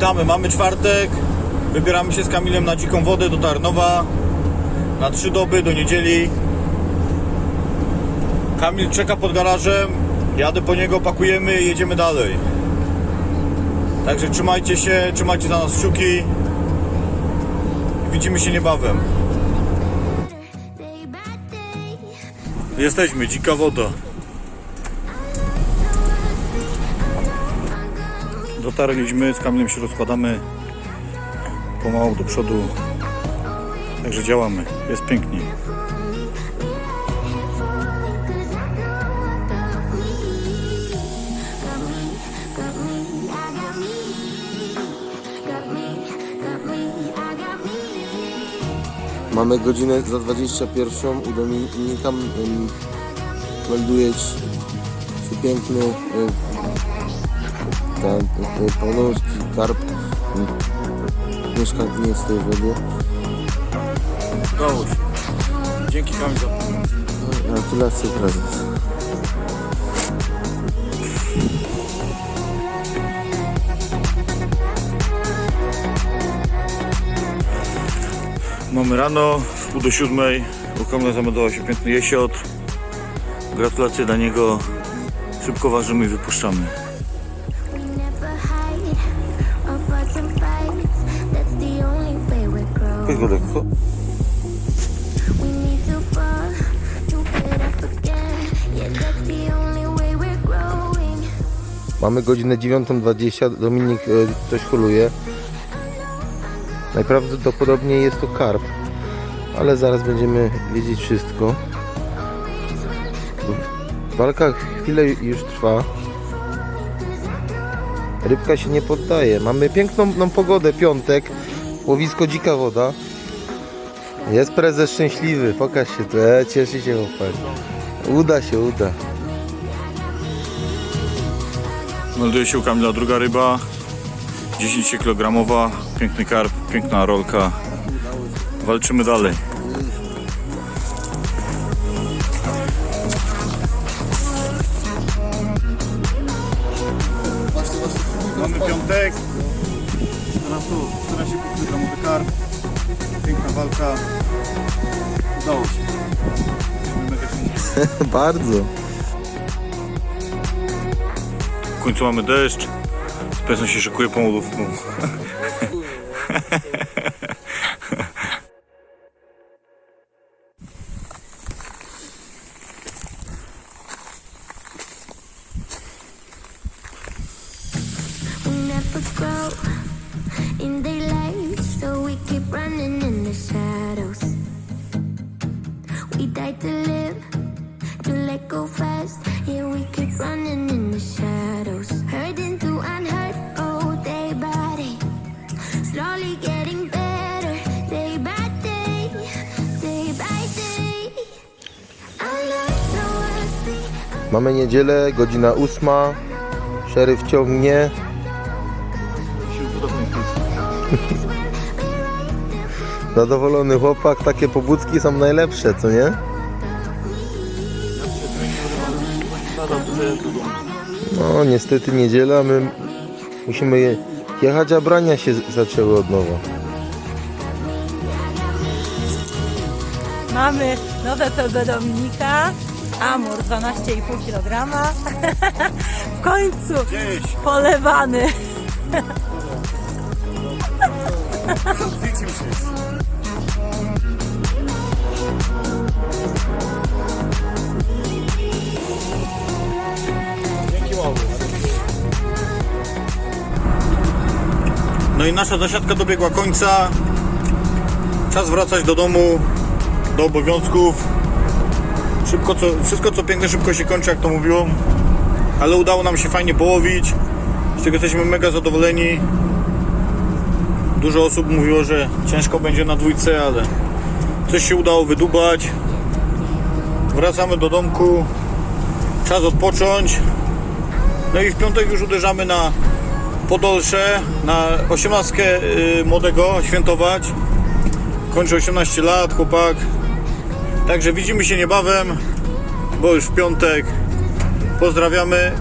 Witamy, mamy czwartek. Wybieramy się z Kamilem na dziką wodę do Tarnowa. Na trzy doby do niedzieli. Kamil czeka pod garażem. Jadę po niego, pakujemy i jedziemy dalej. Także trzymajcie się, trzymajcie za nas kciuki. Widzimy się niebawem. Jesteśmy, dzika woda. Dotarliśmy, z Kamilem się rozkładamy pomału do przodu. Także działamy, jest pięknie. Mamy godzinę za 21. U Dominika ym, melduje się piękny y, pełnołuski karp. Mieszka nie z tej wody. Udało się. Dzięki Kamil za pomoc. Gratulacje prezes. Mamy rano, w pół do siódmej. Kamila zameldował się piękny jesiot. Gratulacje dla niego. Szybko ważymy i wypuszczamy. Way we're growing. Mamy godzinę 9.20. Dominik y, coś holuje. Najprawdopodobniej jest to karp, ale zaraz będziemy wiedzieć wszystko. Walka chwilę już trwa. Rybka się nie poddaje. Mamy piękną no, pogodę, piątek. Łowisko dzika woda. Jest prezes szczęśliwy, pokaż się tu. E, cieszy się chłopak. Uda się, uda. Melduje się u Kamila druga ryba. 10 kg. Piękny karp, piękna rolka. Walczymy dalej. Mamy piątek. Teraz tu 14 kg karp. Piękna walka. Udało się. Mega szczęśliwi. Bardzo. W końcu mamy deszcz. Pesą się szykuje pomodówką. We never grow in we keep running in the shadows. We die to live, to let go we keep running in the shadows. To oh. Slowly getting better, day by day. I I Mamy niedzielę, godzina ósma. Szeryf ciągnie. Zadowolony chłopak, takie pobudki są najlepsze, co nie? No niestety niedziela, my musimy je- jechać, a brania się zaczęły od nowa. Mamy nowe PB Dominika. Amur 12,5 kg. w końcu polewany. Mały. No i nasza zasiadka dobiegła końca. Czas wracać do domu, do obowiązków. Szybko co, wszystko co piękne szybko się kończy, jak to mówią. Ale udało nam się fajnie połowić. Z czego jesteśmy mega zadowoleni. Dużo osób mówiło, że ciężko będzie na dwójce, ale coś się udało wydubać. Wracamy do domku. Czas odpocząć. No i w piątek już uderzamy na Podolsze, na 18 y, młodego świętować. Kończy 18 lat, chłopak. Także widzimy się niebawem, bo już w piątek. Pozdrawiamy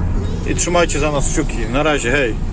i trzymajcie za nas kciuki. Na razie, hej.